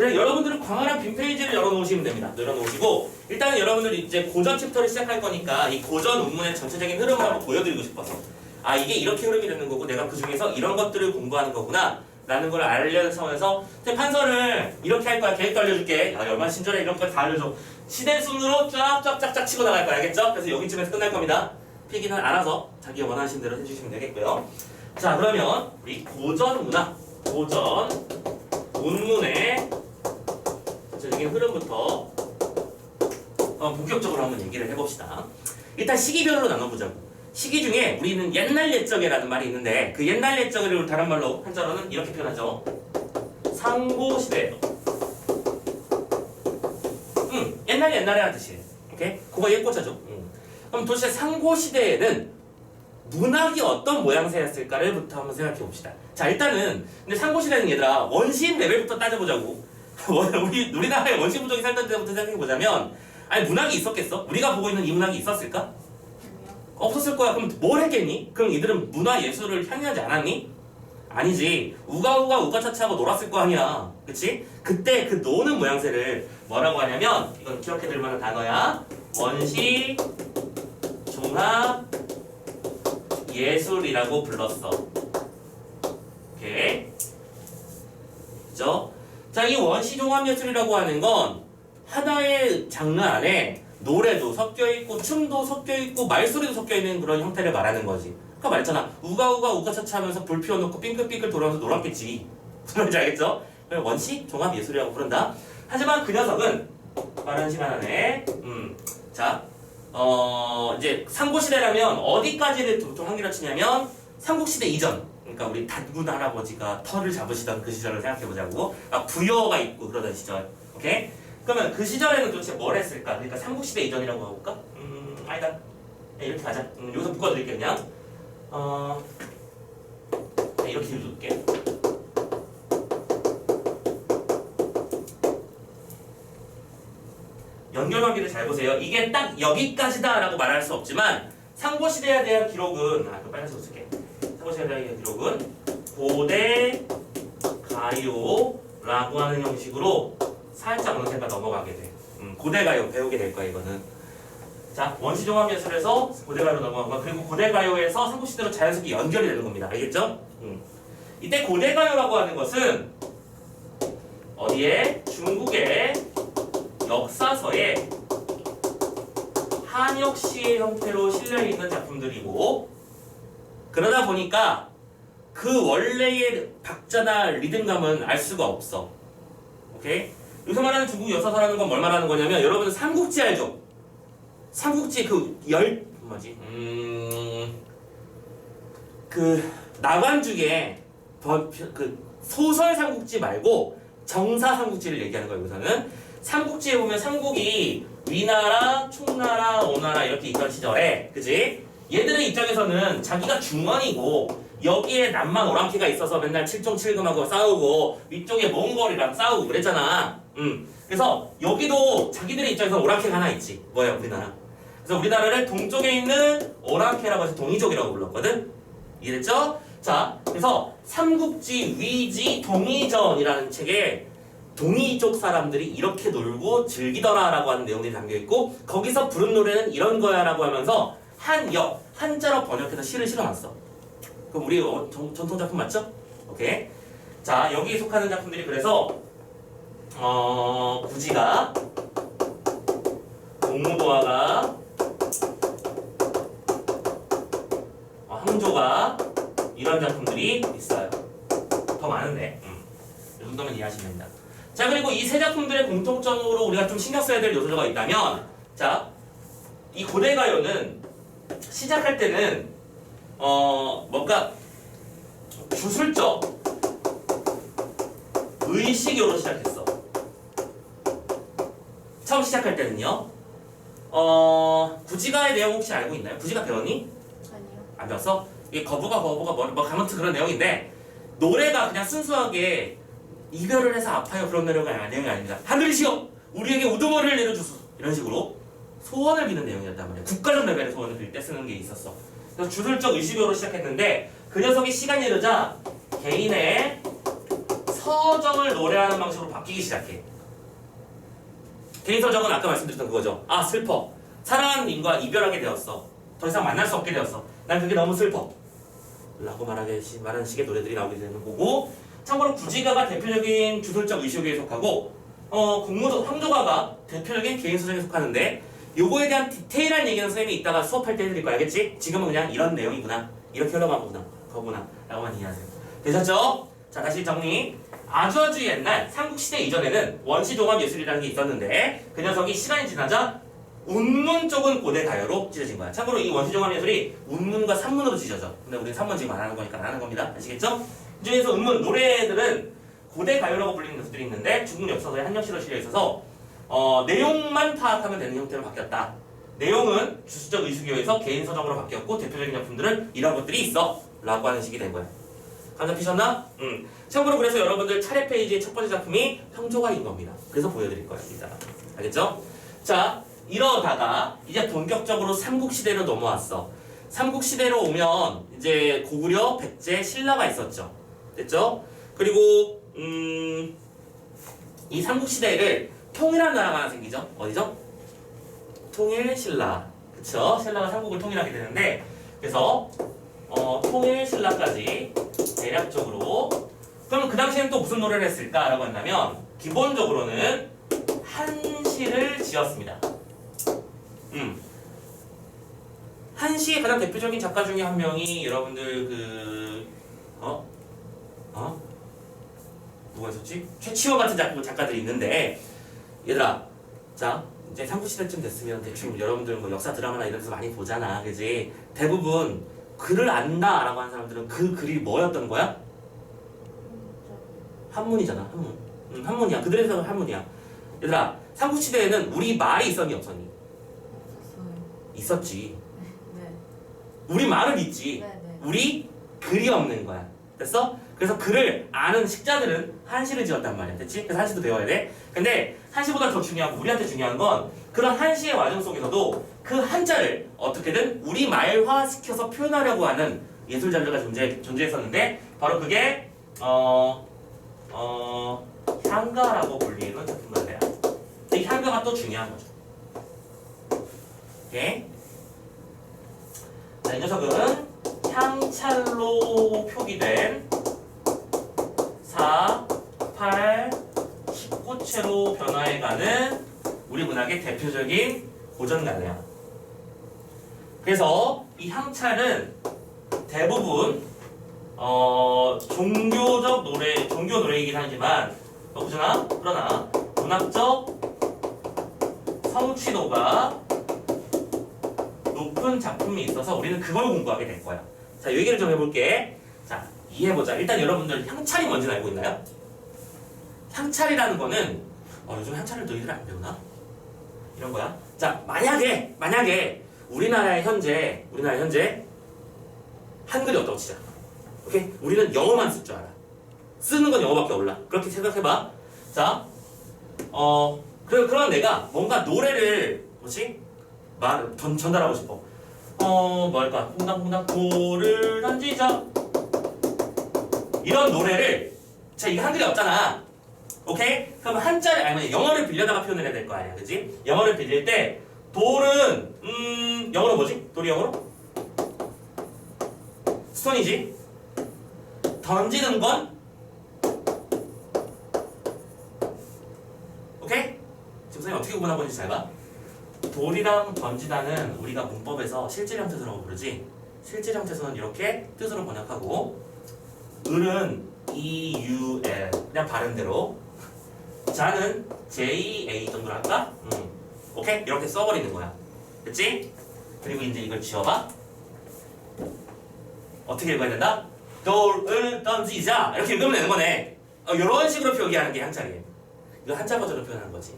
그래 여러분들은 광활한 빈 페이지를 열어놓으시면 됩니다. 열어놓으시고 일단은 여러분들 이제 고전 챕터를 시작할 거니까 이 고전 운문의 전체적인 흐름을 한번 보여드리고 싶어서 아 이게 이렇게 흐름이 되는 거고 내가 그 중에서 이런 것들을 공부하는 거구나 라는 걸 알려는 차원에서 쌤 판서를 이렇게 할 거야 계획도 알려줄게. 아 얼마나 친절해. 이런 거다 알려줘. 시대 순으로 쫙쫙쫙쫙 치고 나갈 거야. 알겠죠? 그래서 여기쯤에서 끝날 겁니다. 필기는 알아서 자기 원하시는 대로 해주시면 되겠고요. 자 그러면 우리 고전 문화 고전 운문의 전체적인 흐름부터 어, 본격적으로 한번 얘기를 해봅시다. 일단 시기별로 나눠보자고. 시기 중에 우리는 옛날 옛적이라는 말이 있는데 그 옛날 옛적을 다른 말로 한자로는 이렇게 표현하죠. 상고시대. 응, 옛날 옛날에 하듯이. 오케이? 그거 예꼬자죠. 응. 그럼 도대체 상고시대에는 문학이 어떤 모양새였을까를부터 한번 생각해 봅시다. 자, 일단은 근데 상고시대는 얘들아 원시인 레벨부터 따져보자고. 우리 우리나라에 원시 부족이 살던 때부터 생각해 보자면 아니 문학이 있었겠어? 우리가 보고 있는 이 문학이 있었을까? 없었을 거야. 그럼 뭘 했겠니? 그럼 이들은 문화 예술을 향유하지 않았니? 아니지. 우가우가 우가차차하고 놀았을 거 아니야. 그치? 그때 그 노는 모양새를 뭐라고 하냐면 이건 기억해둘 만한 단어야. 원시 종합 예술이라고 불렀어. 오케이. 그죠? 자, 이 원시 종합 예술이라고 하는 건 하나의 장르 안에 노래도 섞여 있고 춤도 섞여 있고 말소리도 섞여 있는 그런 형태를 말하는 거지. 아까 말했잖아. 우가우가 우가차차 하면서 불 피워놓고 삥끌삥끌 돌아면서 놀았겠지. 말인지 알겠죠? 원시 종합 예술이라고 부른다. 하지만 그 녀석은 빠른 시간 안에 음, 자, 어, 이제 삼국시대라면 어디까지를 보통 한기로 치냐면 삼국시대 이전. 그러니까 우리 단군 할아버지가 털을 잡으시던 그 시절을 생각해 보자고. 아, 부여가 있고 그러던 시절. 오케이? 그러면 그 시절에는 도대체 뭘 했을까? 그러니까 삼국시대 이전이라고 해볼까? 음, 아니다. 네, 이렇게 가자. 음, 여기서 묶어드릴게요, 그냥. 어, 네, 이렇게 읽을게. 연결관계를 잘 보세요. 이게 딱 여기까지다라고 말할 수 없지만 상고시대에 대한 기록은 아, 그 빨간색으로 쓸게. 상고시대에 대한 기록은 고대 가요라고 하는 형식으로 살짝 어느샌가 넘어가게 돼. 음, 고대 가요 배우게 될 거야 이거는. 자 원시 종합 예술에서 고대 가요로 넘어간 거 그리고 고대 가요에서 삼국시대로 자연스럽게 연결이 되는 겁니다. 알겠죠? 음. 이때 고대 가요라고 하는 것은 어디에 중국의 역사서에 한역시의 형태로 실려 있는 작품들이고 그러다 보니까 그 원래의 박자나 리듬감은 알 수가 없어. 오케이? 여기서 말하는 중국 역사서라는 건 뭘 말하는 거냐면 여러분은 삼국지 알죠? 삼국지 그 열 뭐지? 음. 그 나관중에 번- 그 소설 삼국지 말고 정사 삼국지를 얘기하는 거예요. 여기서는 삼국지에 보면 삼국이 위나라, 총나라, 오나라 이렇게 있던 시절에 그지? 얘들의 입장에서는 자기가 중원이고 여기에 남만 오랑캐가 있어서 맨날 칠종칠금하고 싸우고 위쪽에 몽골이랑 싸우고 그랬잖아. 음. 그래서 여기도 자기들의 입장에서 오랑캐가 하나 있지. 뭐야 우리나라. 그래서 우리나라를 동쪽에 있는 오랑캐라고 해서 동이족이라고 불렀거든. 이해됐죠? 자, 그래서 삼국지 위지 동이전이라는 책에 동이족 사람들이 이렇게 놀고 즐기더라라고 하는 내용들이 담겨 있고 거기서 부른 노래는 이런 거야라고 하면서 한역 한자로 번역해서 시를 실어놨어. 그럼 우리 어, 전, 전통 작품 맞죠? 오케이. 자 여기에 속하는 작품들이 그래서 어 구지가 공무도화가 어, 항조가 이런 작품들이 있어요. 더 많은데 음. 이 정도면 이해하시면 됩니다. 자 그리고 이 세 작품들의 공통점으로 우리가 좀 신경 써야 될 요소가 있다면 자 이 고대 가요는 시작할 때는 어 뭔가 주술적 의식으로 시작했어. 처음 시작할 때는요. 어 구지가의 내용 혹시 알고 있나요? 구지가 배웠니? 아니요. 안 배웠어? 이게 거부가 거부가 뭐, 뭐 가면트 그런 내용인데 노래가 그냥 순수하게 이별을 해서 아파요 그런 내용이, 아닙니다. 하늘이시여 우리에게 우두머리를 내려주소서 이런 식으로 소원을 비는 내용이었단 말이야. 국가적 레벨의 소원을 빌 때 쓰는 게 있었어. 그래서 주술적 의식으로 시작했는데 그 녀석이 시간이 흐르자 개인의 서정을 노래하는 방식으로 바뀌기 시작해. 개인 서정은 아까 말씀드렸던 그거죠. 아 슬퍼. 사랑하는 님과 이별하게 되었어. 더 이상 만날 수 없게 되었어. 난 그게 너무 슬퍼. 라고 말하게 시- 말하는 식의 노래들이 나오게 되는 거고 참고로 구지가가 대표적인 주술적 의식에 속하고 어 공무도 황조가가 대표적인 개인 서정에 속하는데 요거에 대한 디테일한 얘기는 선생님이 이따가 수업할 때 해드릴 거 알겠지? 지금은 그냥 이런 내용이구나. 이렇게 흘러간 거구나. 거구나. 라고만 이해하세요. 되셨죠? 자 다시 정리. 아주 아주 옛날 삼국시대 이전에는 원시종합 예술이라는 게 있었는데 그 녀석이 시간이 지나자 운문 쪽은 고대 가요로 찢어진 거야. 참고로 이 원시종합 예술이 운문과 산문으로 찢어져. 근데 우리는 산문 지금 안 하는 거니까 안 하는 겁니다. 아시겠죠? 이 중에서 운문 노래들은 고대 가요라고 불리는 것들이 있는데 중국 역사서에 한역시로 실려 있어서 어, 내용만 파악하면 되는 형태로 바뀌었다. 내용은 주수적 의수교에서 개인 서적으로 바뀌었고 대표적인 작품들은 이런 것들이 있어 라고 하는 식이 된 거야. 감 잡히셨나? 음. 참고로 그래서 여러분들 차례 페이지의 첫 번째 작품이 형조가인 겁니다. 그래서 보여드릴 거야 이따가. 알겠죠? 자 이러다가 이제 본격적으로 삼국시대로 넘어왔어. 삼국시대로 오면 이제 고구려, 백제, 신라가 있었죠. 됐죠? 그리고 음, 이 삼국시대를 통일한 나라가 하나 생기죠. 어디죠? 통일 신라. 그쵸? 신라가 삼국을 통일하게 되는데 그래서 어, 통일 신라까지 대략적으로 그럼 그 당시에는 또 무슨 노래를 했을까라고 한다면 기본적으로는 한시를 지었습니다. 음. 한시의 가장 대표적인 작가 중에 한 명이 여러분들 그 어? 어? 누가 있었지? 최치원 같은 작가, 작가들이 있는데 얘들아 자 이제 삼국시대쯤 됐으면 대충 여러분들 뭐 역사 드라마나 이런 데서 많이 보잖아 그지 대부분 글을 안다 라고 하는 사람들은 그 글이 뭐였던 거야? 한문이잖아 한문 응, 한문이야 그들의 해석은 한문이야 얘들아 삼국시대에는 우리 말이 있었니 없었니? 있었지 네. 우리 말은 있지 네, 네. 우리 글이 없는 거야. 됐어? 그래서 글을 아는 식자들은 한시를 지었단 말이야. 됐지? 그래서 한시도 배워야 돼. 근데 한시보다 더 중요한 건 우리한테 중요한 건 그런 한시의 과정 속에서도 그 한자를 어떻게든 우리 말화 시켜서 표현하려고 하는 예술 장르가 존재 존재했었는데 바로 그게 어 어, 향가라고 불리는 작품 노래야. 이 향가가 또 중요한 거죠. 오케이? 자, 이 녀석은 향찰로 표기된 4, 8, 19채로 변화해가는 우리 문학의 대표적인 고전가네요. 그래서 이 향찰은 대부분 어, 종교적 노래, 종교 노래이긴 하지만 어, 그러나 그러나 문학적 성취도가 높은 작품이 있어서 우리는 그걸 공부하게 될 거야. 자, 얘기를 좀 해볼게. 자, 이해해보자. 일단 여러분들 향찰이 뭔지 알고 있나요? 향찰이라는 거는 어, 요즘 향찰을 너희들 안 배우나? 이런 거야. 자, 만약에 만약에 우리나라에 현재 우리나라 에 현재 한글이 없다고 치자. 오케이? 우리는 영어만 쓸 줄 알아. 쓰는 건 영어밖에 몰라. 그렇게 생각해봐. 자, 어, 그, 그런 내가 뭔가 노래를 뭐지? 말 전, 전달하고 싶어. 어, 뭐랄까? 홍당홍당 돌을 던지자. 이런 노래를 자 이게 한글이 없잖아. 오케이? 그럼 한자를 아니면 영어를 빌려다가 표현을 해야 될 거 아니야, 그지? 영어를 빌릴 때 돌은 음 영어로 뭐지? 돌이 영어로? 스톤이지. 던지는 건 오케이? 지금 선생님 어떻게 구분하고 있는지 잘 봐. 돌이랑 던지다는 우리가 문법에서 실질 형태라고 부르지 실질 형태에서는 이렇게 뜻으로 번역하고 을은 E U L 그냥 발음대로 자는 J A 정도로 할까? 음. 오케이 이렇게 써버리는 거야 됐지? 그리고 이제 이걸 지어봐 어떻게 읽어야 된다? 돌을 던지자 이렇게 읽으면 되는 거네 어, 이런 식으로 표기하는 게 한자리에요 이거 한자 버전으로 표현하는 거지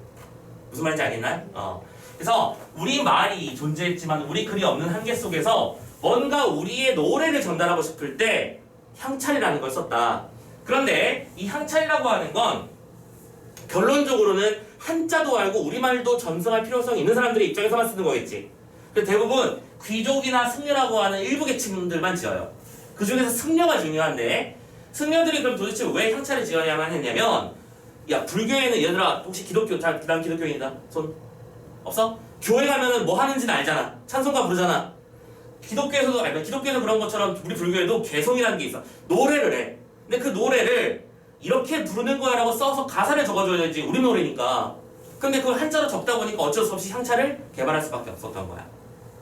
무슨 말인지 알겠나요? 어. 그래서 우리 말이 존재했지만 우리 글이 없는 한계 속에서 뭔가 우리의 노래를 전달하고 싶을 때 향찰이라는 걸 썼다. 그런데 이 향찰이라고 하는 건 결론적으로는 한자도 알고 우리말도 전승할 필요성이 있는 사람들의 입장에서만 쓰는 거겠지. 대부분 귀족이나 승려라고 하는 일부 계층들만 지어요. 그 중에서 승려가 중요한데 승려들이 그럼 도대체 왜 향차를 지어야만 했냐면 야 불교에는 얘들아 혹시 기독교 다난 기독교인이다 손 없어? 교회 가면은 뭐 하는지는 알잖아 찬송가 부르잖아 기독교에서도 아니 기독교에서 그런 것처럼 우리 불교에도 개성이라는 게 있어 노래를 해 근데 그 노래를 이렇게 부르는 거야 라고 써서 가사를 적어줘야지 우리 노래니까 근데 그걸 한자로 적다 보니까 어쩔 수 없이 향차를 개발할 수밖에 없었던 거야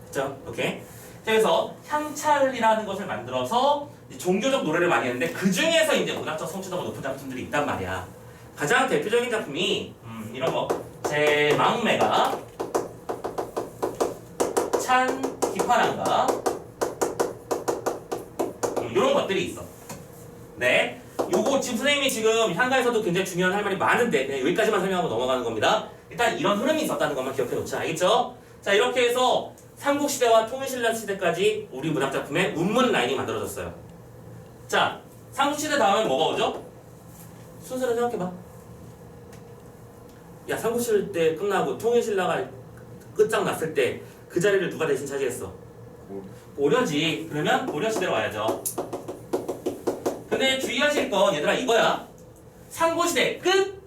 그죠? 오케이 그래서 향찰이라는 것을 만들어서 종교적 노래를 많이 했는데 그 중에서 이제 문학적 성취도가 높은 작품들이 있단 말이야. 가장 대표적인 작품이 음, 이런 거. 제 망매가 찬 기파랑가 음, 이런 것들이 있어. 네. 요거 지금 선생님이 지금 향가에서도 굉장히 중요한 할 말이 많은데 그냥 여기까지만 설명하고 넘어가는 겁니다. 일단 이런 흐름이 있었다는 것만 기억해 놓자. 알겠죠? 자 이렇게 해서 삼국시대와 통일신라 시대까지 우리 문학 작품에 운문 라인이 만들어졌어요. 자, 삼국시대 다음에 뭐가 오죠? 순서를 생각해봐. 야, 삼국시대 끝나고 통일신라가 끝장났을 때 그 자리를 누가 대신 차지했어? 고려지. 그러면 고려시대로 와야죠. 근데 주의하실 건 얘들아 이거야. 삼국시대 끝!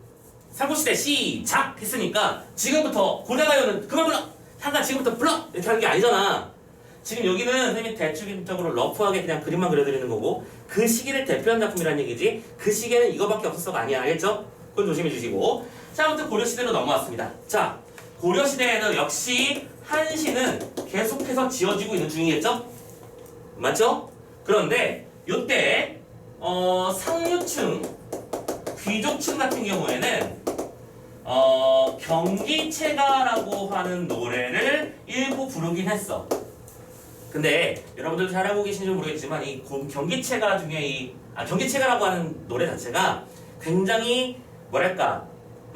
삼국시대 시작! 했으니까 지금부터 고려가요는 그만 불러! 잠깐 지금부터 불러! 이렇게 하는 게 아니잖아. 지금 여기는 선생님이 대충적으로 러프하게 그냥 그림만 그려드리는 거고 그 시기를 대표한 작품이라는 얘기지 그 시기에는 이거밖에 없었어가 아니야 알겠죠? 그건 조심해 주시고 자 아무튼 고려시대로 넘어왔습니다 자 고려시대에는 역시 한시는 계속해서 지어지고 있는 중이겠죠? 맞죠? 그런데 요때 어, 상류층 귀족층 같은 경우에는 어, 경기체가라고 하는 노래를 일부 부르긴 했어. 근데 여러분들 잘 알고 계신지 모르겠지만 이 고- 경기체가 중에 이 아, 경기체가라고 하는 노래 자체가 굉장히 뭐랄까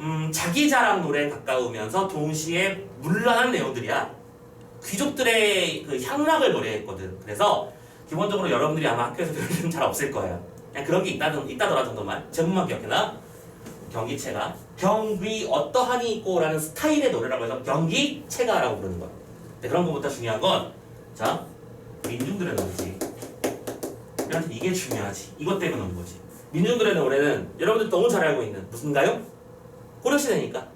음, 자기 자랑 노래에 가까우면서 동시에 문란한 내용들이야. 귀족들의 그 향락을 노래했거든. 그래서 기본적으로 여러분들이 아마 학교에서 배울 일은 잘 없을 거예요. 그냥 그런 게 있다, 있다더라 정도만. 제목만 기억해놔. 경기체가 경기 어떠하니 있고라는 스타일의 노래라고 해서 경기체가라고 부르는 거야. 근데 그런 것보다 중요한 건 자, 민중들의 노래지. 우리한테 이게 중요하지. 이것 때문에 오는 거지. 민중들의 노래는 여러분들 너무 잘 알고 있는 무슨 가요? 고려시대니까.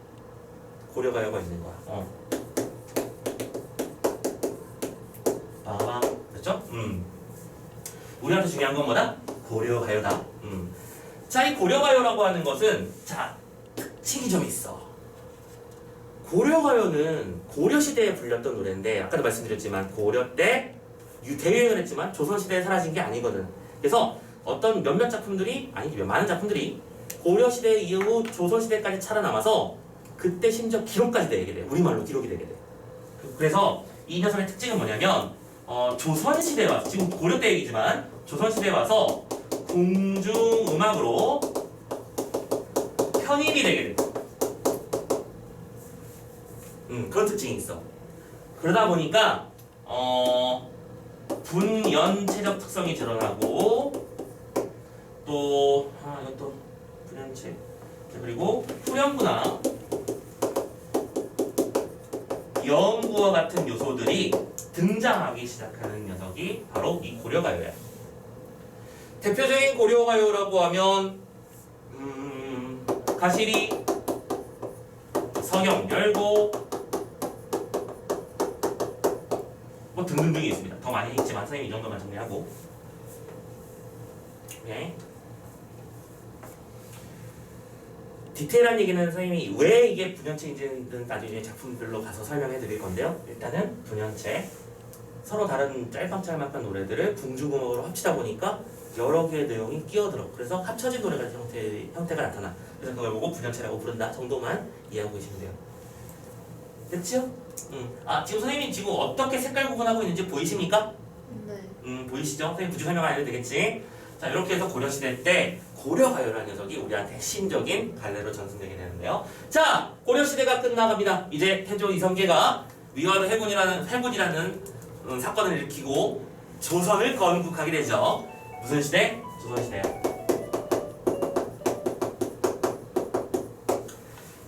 고려가요가 있는 거야. 어. 빠밤. 됐죠? 음. 우리한테 중요한 건 뭐다? 고려가요다. 음. 자, 이 고려가요라고 하는 것은 자, 특징이 좀 있어. 고려가요는 고려시대에 불렸던 노래인데 아까도 말씀드렸지만 고려 때 유- 대유행을 했지만 조선시대에 사라진 게 아니거든 그래서 어떤 몇몇 작품들이 아니 많은 작품들이 고려시대 이후 조선시대까지 살아남아서 그때 심지어 기록까지 되게 돼 우리말로 기록이 되게 돼 그래서 이 녀석의 특징은 뭐냐면 어, 조선시대에 와서 지금 고려 때 얘기지만 조선시대에 와서 궁중음악으로 편입이 되게 돼 음, 그런 특징이 있어. 그러다 보니까 어, 분연체적 특성이 드러나고 또 아, 이것도 분연체 자, 그리고 후렴구나 여음구와 같은 요소들이 등장하기 시작하는 녀석이 바로 이 고려가요야. 대표적인 고려가요라고 하면 음, 가시리, 서경열고 뭐 등등등이 있습니다. 더 많이 있지만 선생님 이 정도만 정리하고 오케이. 디테일한 얘기는 선생님이 왜 이게 분연체인지는 나중에 작품별로 가서 설명해 드릴 건데요. 일단은 분연체 서로 다른 짤방짤막한 노래들을 궁중음악으로 합치다 보니까 여러 개의 내용이 끼어들어. 그래서 합쳐진 노래가 형태, 형태가 나타나. 그래서 그걸 보고 분연체라고 부른다 정도만 이해하고 계시면 돼요. 됐죠? 음. 아 지금 선생님이 지금 어떻게 색깔 구분하고 있는지 보이십니까? 네. 음 보이시죠? 선생님 구조 설명 안 해도 되겠지? 자 이렇게 해서 고려시대 때 고려가요라는 녀석이 우리한테 핵심적인 갈래로 전승되게 되는데요. 자 고려시대가 끝나갑니다. 이제 태조 이성계가 위화도 해군이라는 해군이라는 음, 사건을 일으키고 조선을 건국하게 되죠. 무슨 시대? 조선시대요.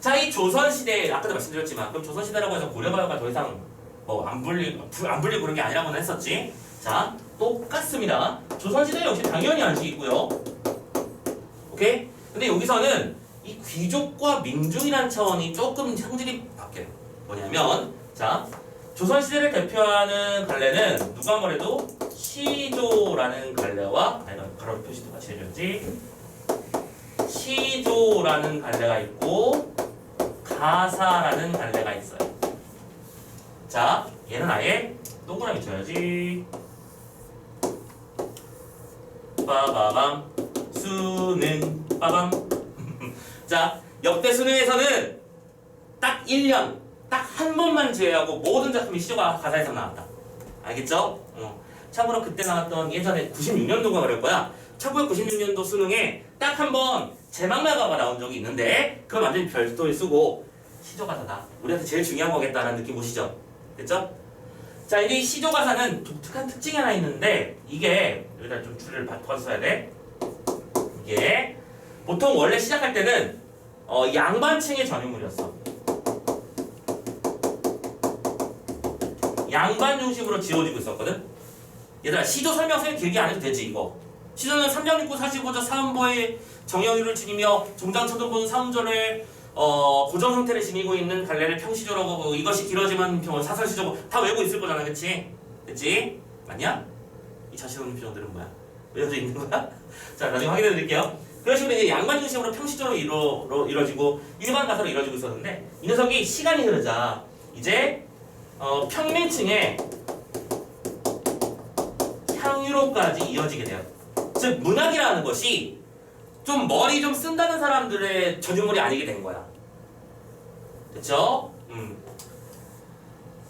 자, 이 조선시대, 아까도 말씀드렸지만, 그럼 조선시대라고 해서 고려가요가 더 이상 뭐 안 불리, 불- 안 불리고 그런 게 아니라고는 했었지. 자, 똑같습니다. 조선시대 역시 당연히 있고요. 오케이? 근데 여기서는 이 귀족과 민중이라는 차원이 조금 성질이 바뀌어요. 뭐냐면 자 조선시대를 대표하는 갈래는 누가 뭐래도 시조라는 갈래와 아니 가로 표시도 같이 해줘야지 시조라는 갈래가 있고 가사라는 갈래가 있어요. 자 얘는 아예 동그라미 쳐야지 빠바밤 수능 빠밤 자 역대 수능에서는 딱 1년 딱 한 번만 제외하고 모든 작품이 시조가 가사에서 나왔다 알겠죠? 어. 참고로 그때 나왔던 예전에 96년도가 그럴 거야 1996년도 수능에 딱 한 번 제막나가가 나온 적이 있는데 그건 완전히 별도의 쓰고 시조 가사다 우리한테 제일 중요한 거겠다라는 느낌 오시죠? 됐죠? 자 이제 이 시조 가사는 독특한 특징이 하나 있는데 이게 여기다 좀 줄을 바꿔서 써야 돼 이게 보통 원래 시작할 때는 어, 양반층의 전유물이었어. 양반 중심으로 지어지고 있었거든. 얘들아 시조 설명서에 길게 안 해도 되지 이거. 시조는 3장육구 45조 사음보의 정형유를 지니며 종장 초등본 사음절의 어, 고정 형태를 지니고 있는 갈래를 평시조라고 하고 이것이 길어지면 평 사설시조고 다 외우고 있을 거잖아 그치? 됐지? 맞냐? 이 자신 없는 표정들은 뭐야? 외워져 있는 거야? 자 나중에 확인해 드릴게요. 그런 식으로 이제 양반 중심으로 평시적으로 이루, 로- 이루어지고 일반 가사로 이루어지고 있었는데 이 녀석이 시간이 흐르자 이제 어, 평민층의 향유로까지 이어지게 돼요. 즉 문학이라는 것이 좀 머리 좀 쓴다는 사람들의 전유물이 아니게 된 거야. 됐죠? 음.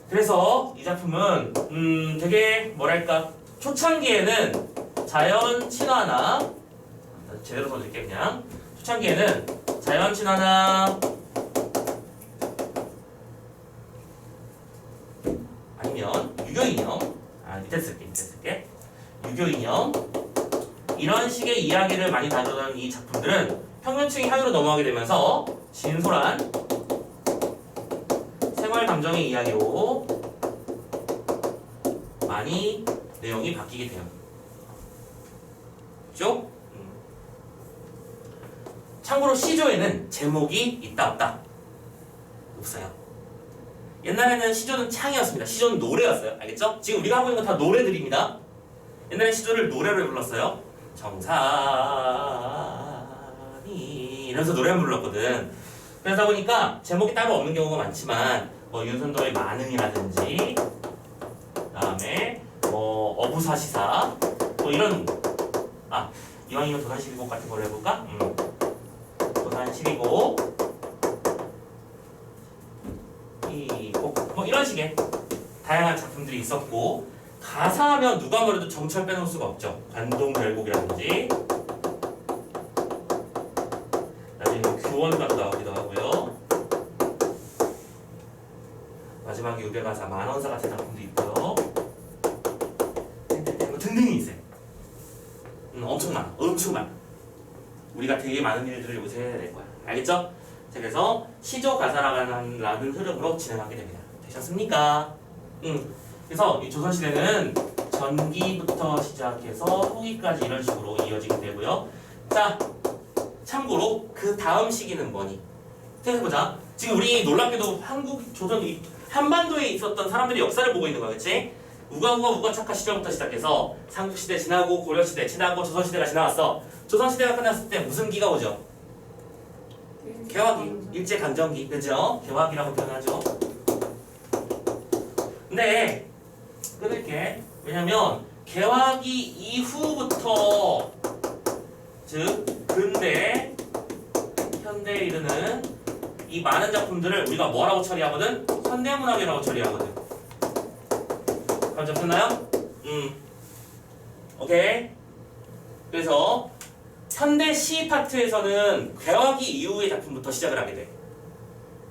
그래서 이 작품은 음 되게 뭐랄까 초창기에는 자연 친화나 제대로 써줄게 그냥 초창기에는 자연 친화나 아니면 유교 인형 아 밑에 쓸게 밑에 쓸게 유교 인형 이런 식의 이야기를 많이 다루던 이 작품들은 평면층이 향유로 넘어가게 되면서 진솔한 생활 감정의 이야기로 많이 내용이 바뀌게 돼요. 그죠? 음. 참고로 시조에는 제목이 있다 없다 없어요. 옛날에는 시조는 창이었습니다. 시조는 노래였어요. 알겠죠? 지금 우리가 하고 있는 건 다 노래들입니다. 옛날에 시조를 노래로 불렀어요. 정산이 이러면서 노래 한 불렀거든. 그러다 보니까 제목이 따로 없는 경우가 많지만 뭐 윤선도의 만흥이라든지 그다음에 뭐 어부사시사 뭐 이런 아 이왕이면 도산 12곡 같은 걸로 해볼까? 음. 도산 12곡 이곡 뭐 이런 식의 다양한 작품들이 있었고 가사하면 누가 뭐래도 정철 빼놓을 수가 없죠. 관동별곡이라든지 나중에 뭐 교원가도 나오기도 하고요. 마지막에 유배가사 만원사 같은 작품도 있고요. 뭐 등등이 있어요. 음, 엄청 많아. 엄청 많아. 우리가 되게 많은 일들을 여기서 해야 될 거야. 알겠죠? 자, 그래서 시조 가사라는 라는 흐름으로 진행하게 됩니다. 되셨습니까? 음. 그래서 이 조선시대는 전기부터 시작해서 후기까지 이런 식으로 이어지게 되고요. 자, 참고로 그 다음 시기는 뭐니? 생각해보자. 지금 우리 놀랍게도 한국 조선 이 한반도에 있었던 사람들이 역사를 보고 있는 거야, 그렇지? 우가우가 우가차카 시절부터 시작해서 삼국시대 지나고 고려시대 지나고 조선시대가 지나왔어. 조선시대가 끝났을 때 무슨 기가 오죠? 개화기, 일제강점기, 그죠? 개화기라고 표현하죠. 근데 끊을게. 왜냐면 개화기 이후부터 즉 근대 현대에 이르는 이 많은 작품들을 우리가 뭐라고 처리하거든? 현대문학이라고 처리하거든. 감점 됐나요? 음. 오케이. 그래서 현대 시 파트에서는 개화기 이후의 작품부터 시작을 하게 돼.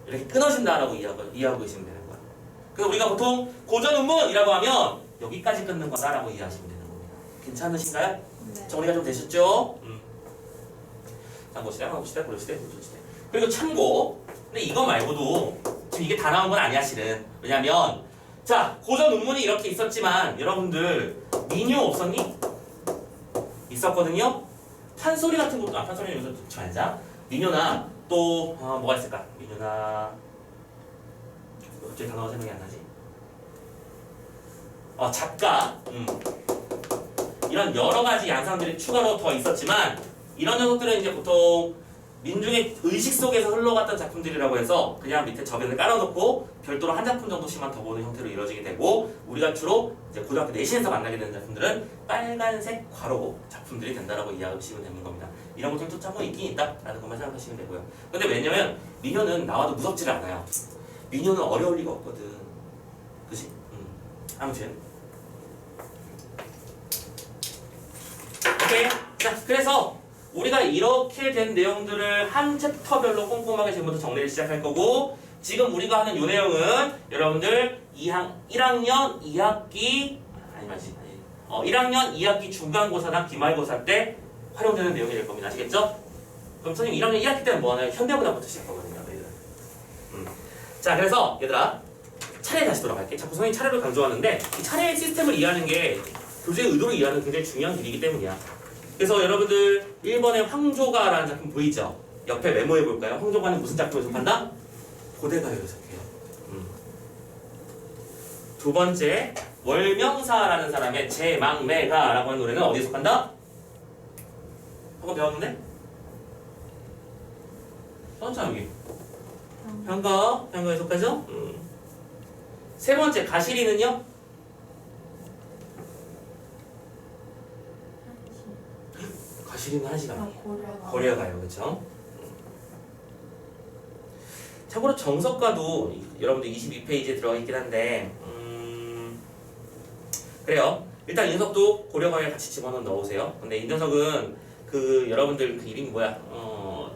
이렇게 끊어진다라고 이해하고, 이해하고 계시면 거야. 그래서 우리가 보통 고전 운문이라고 하면 여기까지 끊는 거다라고 이해하시면 되는 겁니다. 괜찮으신가요? 네. 정리가 좀 되셨죠? 음. 장고시대, 한국시대, 고려시대, 조선시대. 그리고 참고, 근데 이거 말고도 지금 이게 다 나온 건 아니야 실은. 왜냐면 자 고전 운문이 이렇게 있었지만 여러분들 민요 없었니? 있었거든요. 판소리 같은 것도 아 판소리는 듣지 말자. 민요나 또 어, 뭐가 있을까? 민요나 갑자기 단어가 생각이 안 나지? 어 작가. 음. 이런 여러 가지 양상들이 추가로 더 있었지만 이런 녀석들은 이제 보통 민중의 의식 속에서 흘러갔던 작품들이라고 해서 그냥 밑에 저변을 깔아놓고 별도로 한 작품 정도씩만 더 보는 형태로 이루어지게 되고 우리가 주로 이제 고등학교 내신에서 만나게 되는 작품들은 빨간색 괄호 작품들이 된다라고 이해하시면 되는 겁니다. 이런 것들도 참 한번 있긴 있다라는 것만 생각하시면 되고요. 근데 왜냐면 미녀는 나와도 무섭지를 않아요. 미녀는 어려울 리가 없거든. 그지? 음. 아무튼 오케이. 자, 그래서 우리가 이렇게 된 내용들을 한 챕터별로 꼼꼼하게 지금부터 정리를 시작할 거고 지금 우리가 하는 이 내용은 여러분들 2학, 1학년 2학기 아니 맞지 어 1학년 2학기 중간고사나 기말고사 때 활용되는 내용이 될 겁니다. 아시겠죠? 그럼 선생님 1학년 1학기 때는 뭐 하나요? 현대문학부터 시작하거든요. 자, 그래서 얘들아 차례 다시 돌아갈게. 자꾸 선생님 차례를 강조하는데 이 차례 시스템을 이해하는 게 교재의 의도를 이해하는 굉장히 중요한 길이기 때문이야. 그래서 여러분들 1번에 황조가라는 작품 보이죠? 옆에 메모해 볼까요? 황조가는 무슨 작품을 속한다? 고대가요를 속해요. 음. 두 번째 월명사라는 사람의 제망매가라고 하는 노래는 어디에 속한다? 한번 배웠는데? 써놓자 여기 현가 현가에 속하죠? 음. 세 번째 가시리는요? 가시리는 한시간 아, 고려가. 거리가 가요, 그렇죠? 참고로 정석과도 여러분들 22페이지에 들어가 있긴 한데, 음, 그래요. 일단 인석도 고려가에 같이 집어넣어 넣으세요. 근데 인정석은 그 여러분들 그 이름이 뭐야? 어,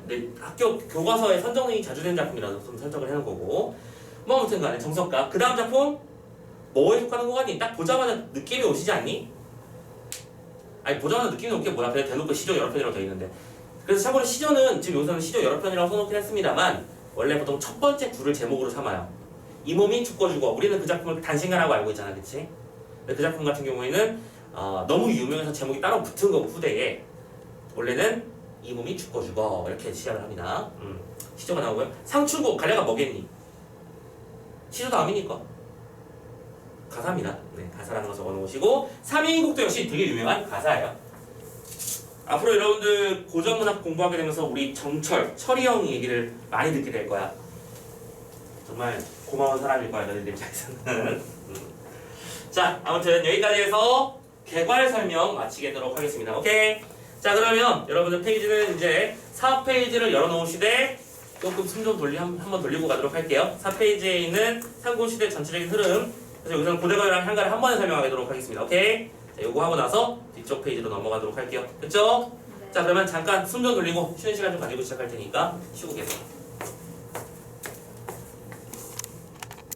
내 학교 교과서에 선정이 자주 되는 작품이라서 좀 설정을 해놓은 거고. 뭐 아무튼 간에 정석가. 그 다음 작품 뭐에 속하는 거 같니? 딱 보자마자 느낌이 오시지 않니? 아니 보자마자 느낌이 온게 뭐야? 그냥 대놓고 시조 여러 편이라고 돼 있는데. 그래서 참고로 시조는 지금 여기서는 시조 여러 편이라고 써놓긴 했습니다만 원래 보통 첫 번째 구를 제목으로 삼아요. 이 몸이 죽고 죽어. 우리는 그 작품을 단신가라고 알고 있잖아, 그렇지? 근데 그 작품 같은 경우에는 어, 너무 유명해서 제목이 따로 붙은 거고 후대에 원래는 이 몸이 죽고 죽어 이렇게 시작을 합니다. 음, 시조가 나오고요. 상출곡 가래가 뭐겠니? 시조 다음이니까 가사입니다. 네, 가사라는 거 적어놓으시고 3인국도 역시 되게 유명한 가사예요. 앞으로 여러분들 고전문학 공부하게 되면서 우리 정철, 철이 형 얘기를 많이 듣게 될 거야. 정말 고마운 사람일 거야, 너희들 입장에서는. 음. 자, 아무튼 여기까지 해서 개괄 설명 마치겠도록 하겠습니다. 오케이. 자, 그러면 여러분들 페이지는 이제 4페이지를 열어놓으시되 조금 숨 좀 돌리 한번 돌리고 가도록 할게요. 4페이지에 있는 상고시대 전체적인 흐름. 그래서 여기서는 고대가요랑 한가를 한 번에 설명하도록 하겠습니다. 오케이. 자, 요거 하고 나서 뒤쪽 페이지로 넘어가도록 할게요. 네. 자, 그러면 잠깐 숨 좀 돌리고 쉬는 시간 좀 가지고 시작할 테니까 쉬고 계세요.